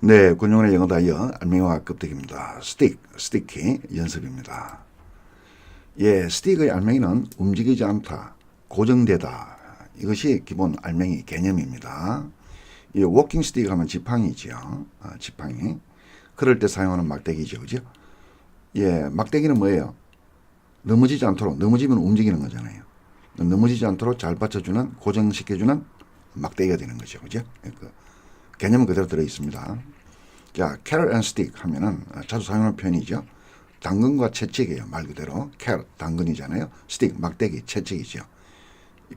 네, 군용의 영어 다이어 알맹이와 껍데기입니다. 스틱, 스티키 연습입니다. 예, 스틱의 알맹이는 움직이지 않다, 고정되다. 이것이 기본 알맹이 개념입니다. 이 워킹 스틱 하면 지팡이지요. 아, 지팡이. 그럴 때 사용하는 막대기죠. 그죠? 예, 막대기는 뭐예요? 넘어지지 않도록, 넘어지면 움직이는 거잖아요. 넘어지지 않도록 잘 받쳐주는, 고정시켜주는 막대기가 되는 거죠. 그죠? 예, 그 개념은 그대로 들어 있습니다. 자, carrot 하면은 자주 사용하는 표현이죠. 당근과 채찍이에요. 말 그대로. carrot, 당근이잖아요. stick, 막대기, 채찍이죠.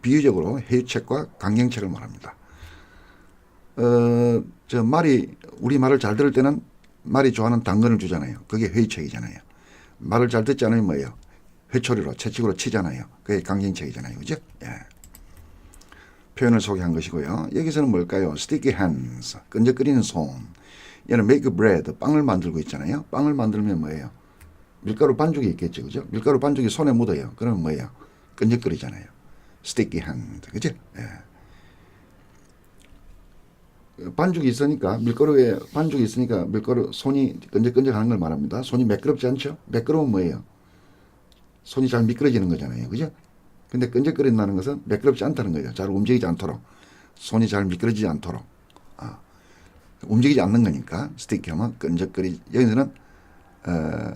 비유적으로 해유책과 강경책을 말합니다. 어, 저 말이, 우리 말을 잘 들을 때는 말이 좋아하는 당근을 주잖아요. 그게 회유책이잖아요. 말을 잘 듣지 않으면 뭐예요? 회초리로, 채찍으로 치잖아요. 그게 강경책이잖아요. 그죠? 예. 표현을 소개한 것이고요. 여기서는 뭘까요? sticky hands, 끈적거리는 손. 얘는 make bread, 빵을 만들고 있잖아요. 빵을 만들면 뭐예요? 밀가루 반죽이 있겠죠. 그죠? 밀가루 반죽이 손에 묻어요. 그러면 뭐예요? 끈적거리잖아요. sticky hand. 그죠? 예. 반죽이 있으니까 밀가루에 반죽이 있으니까 밀가루 손이 끈적끈적하는 걸 말합니다. 손이 매끄럽지 않죠? 매끄러운 뭐예요? 손이 잘 미끄러지는 거잖아요. 그죠? 근데 끈적거린다는 것은 매끄럽지 않다는 거죠. 잘 움직이지 않도록. 손이 잘 미끄러지지 않도록. 아, 움직이지 않는 거니까 하면 끈적거리, 여기서는, 어,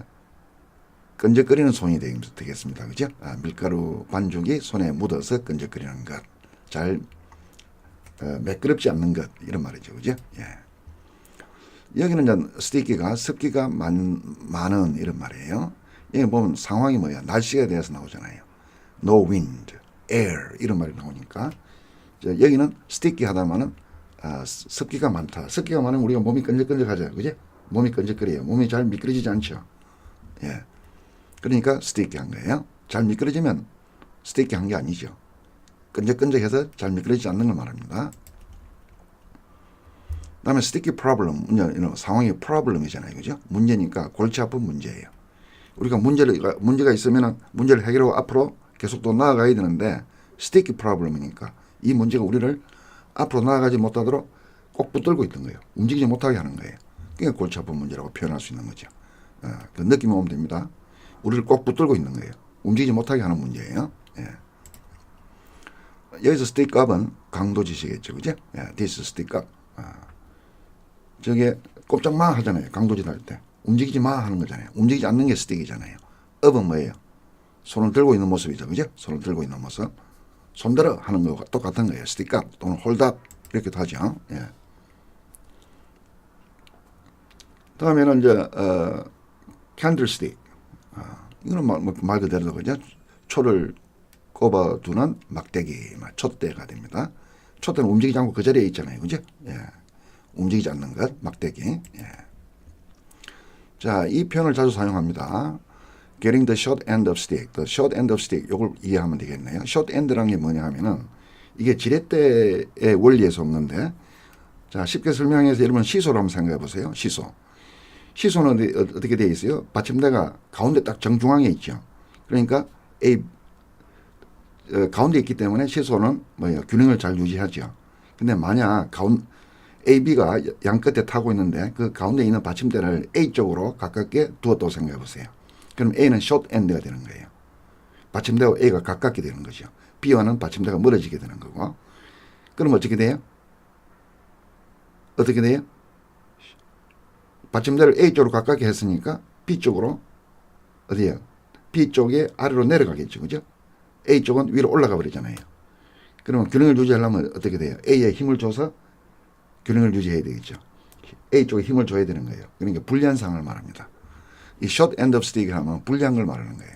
끈적거리는 손이 되겠- 되겠습니다. 그죠? 아, 밀가루 반죽이 손에 묻어서 끈적거리는 것. 잘, 어, 매끄럽지 않는 것. 이런 말이죠. 그죠? 예. 여기는 스티키가 습기가 많, 많은 이런 말이에요. 여기 보면 상황이 뭐야? 날씨에 대해서 나오잖아요. No wind, air 이런 말이 나오니까 여기는 스티키 하다마는 아, 습- 습기가 많다. 습기가 많으면 우리가 몸이 끈적끈적하죠. 그지? 몸이 끈적거려요. 몸이 잘 미끄러지지 않죠. 예. 그러니까 스티키 한 거예요. 잘 미끄러지면 스티키 한 게 아니죠. 끈적끈적해서 잘 미끄러지지 않는 걸 말합니다. 그다음에 스티키 프로블럼, 상황이 프로블럼이잖아요, 그죠? 문제니까 골치 아픈 문제예요. 우리가 문제를 문제가 있으면 문제를 해결하고 앞으로 계속 또 나아가야 되는데 스티키 프로블럼이니까 이 문제가 우리를 앞으로 나아가지 못하도록 꼭 붙들고 있던 거예요. 움직이지 못하게 하는 거예요. 그러니까 골치 아픈 문제라고 표현할 수 있는 거죠. 어, 그 느낌이 오면 됩니다. 우리를 꼭 붙들고 있는 거예요. 움직이지 못하게 하는 문제예요. 예. 여기서 stick up은 강도 지시겠죠. 그죠? 예, this stick up. 아. 저게 꼼짝 마 하잖아요. 강도질 할 때. 움직이지 마 하는 거잖아요. 움직이지 않는 게 스틱이잖아요. up은 뭐예요? 손을 들고 있는 모습이죠. 그죠? 손을 들고 있는 모습. 손들어 하는 거가 똑같은 거예요. up 또는 up 이렇게도 하죠. 예. 다음에는 이제 어, candlestick. 아, 이거는 말, 뭐말 그대로 그죠? 초를 꼽아두는 막대기, 막 촛대가 됩니다. 촛대는 움직이지 않고 그 자리에 있잖아요. 그죠? 예. 움직이지 않는 것, 막대기. 예. 자, 이 표현을 자주 사용합니다. Getting the short end of stick, the short end of stick, 요걸 이해하면 되겠네요. short end라는 게 뭐냐 하면은 이게 지렛대의 원리에서 없는데 자, 쉽게 설명해서 여러분 시소를 한번 생각해 보세요. 시소. 시소는 어- 어떻게 되어 있어요? 받침대가 가운데 딱 정중앙에 있죠. 그러니까 A, 어, 가운데 있기 때문에 시소는 뭐예요? 균형을 잘 유지하죠. 근데 만약 가운, A, B가 양 끝에 타고 있는데 그 가운데 있는 받침대를 A 쪽으로 가깝게 두었다고 생각해 보세요. 그럼 A는 숏 엔드가 되는 거예요. 받침대와 A가 가깝게 되는 거죠. B와는 받침대가 멀어지게 되는 거고. 그럼 어떻게 돼요? 어떻게 돼요? 받침대를 A 쪽으로 가깝게 했으니까 B 쪽으로 어디에요? B 쪽에 아래로 내려가겠죠. 그죠? A 쪽은 위로 올라가 버리잖아요. 그러면 균형을 유지하려면 어떻게 돼요? A에 힘을 줘서 균형을 유지해야 되겠죠. A 쪽에 힘을 줘야 되는 거예요. 그러니까 불리한 상황을 말합니다. 이 short end of stick 하면 불리한 걸 말하는 거예요.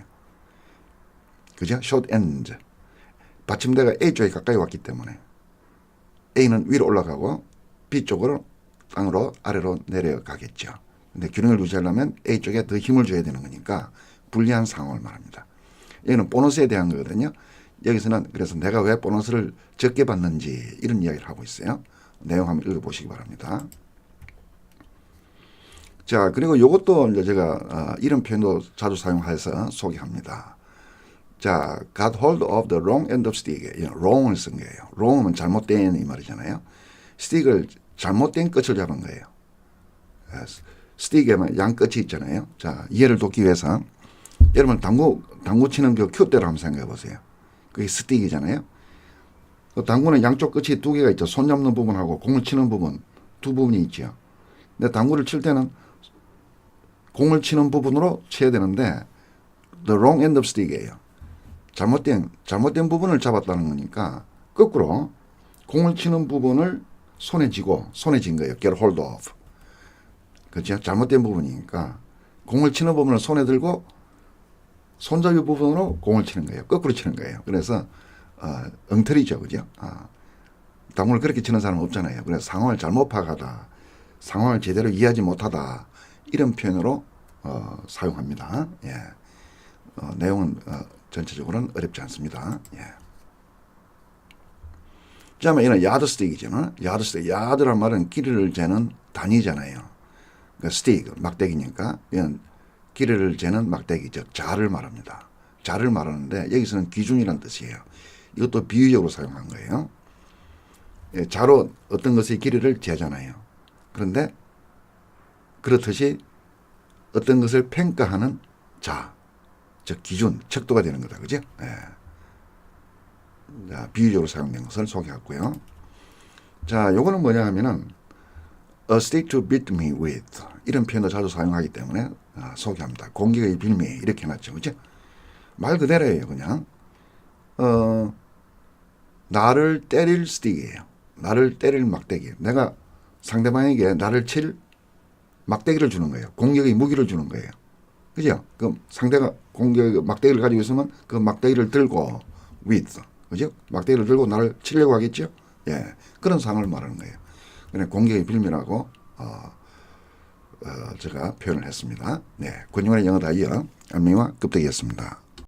그죠? short end. 받침대가 A 쪽에 가까이 왔기 때문에 A는 위로 올라가고 B 쪽으로 땅으로 아래로 내려가겠죠. 근데 균형을 유지하려면 A 쪽에 더 힘을 줘야 되는 거니까 불리한 상황을 말합니다. 여기는 보너스에 대한 거거든요. 여기서는 그래서 내가 왜 보너스를 적게 받는지 이런 이야기를 하고 있어요. 내용 한번 읽어보시기 바랍니다. 자, 그리고 이것도 이제 제가 어, 이런 표현도 자주 사용해서 소개합니다. 자, got hold of the wrong end of stick. 이 wrong을 쓴 거예요. wrong은 잘못된 이 말이잖아요. 스틱을 잘못된 끝을 잡은 거예요. 에, 스틱에만 양 끝이 있잖아요. 자, 이해를 돕기 위해서 여러분 당구 당구 치는 그 큐대로 한번 생각해 보세요. 그게 스틱이잖아요. 그 당구는 양쪽 끝이 두 개가 있죠. 손 잡는 부분하고 공을 치는 부분 두 부분이 있죠. 근데 당구를 칠 때는 공을 치는 부분으로 쳐야 되는데 the wrong end of stick이에요. 잘못된 잘못된 부분을 잡았다는 거니까 거꾸로 공을 치는 부분을 손에 쥐고 손에 쥔 거예요. get hold of. 그죠? 잘못된 부분이니까 공을 치는 부분을 손에 들고 손잡이 부분으로 공을 치는 거예요. 거꾸로 치는 거예요. 그래서 어, 엉터리죠, 그죠? 아, 당구를 그렇게 치는 사람은 없잖아요. 그래서 상황을 잘못 파악하다, 상황을 제대로 이해하지 못하다 이런 표현으로 어, 사용합니다. 예. 어, 내용은 어, 전체적으로는 어렵지 않습니다. 예. 그다음에 이는 야드 스틱이잖아. 야드 스틱. 야드란 말은 길이를 재는 단위잖아요. 그 스틱 막대기니까 이건 길이를 재는 막대기 즉 자를 말합니다. 자를 말하는데 여기서는 기준이란 뜻이에요. 이것도 비유적으로 사용한 거예요. 예, 자로 어떤 것의 길이를 재잖아요. 그런데 그렇듯이 어떤 것을 평가하는 자, 즉 기준, 척도가 되는 거다. 그죠? 예. 자, 비유적으로 사용된 것을 소개했고요. 자, 요거는 뭐냐 하면은 a stick to beat me with 이런 표현도 자주 사용하기 때문에 아, 소개합니다. 공격의 빌미 이렇게 해놨죠. 그죠? 말 그대로예요. 그냥 어, 나를 때릴 스틱이에요. 나를 때릴 막대기. 내가 상대방에게 나를 칠 막대기를 주는 거예요. 공격의 무기를 주는 거예요. 그죠? 그럼 상대가 공격 막대기를 가지고 있으면 그 막대기를 들고 with 그죠? 막대기를 들고 나를 치려고 하겠죠? 예. 그런 상황을 말하는 거예요. 그냥 공격의 빌미라고 어, 어, 제가 표현을 했습니다. 네. 권유원의 영어 다이어 안미와 급대기였습니다.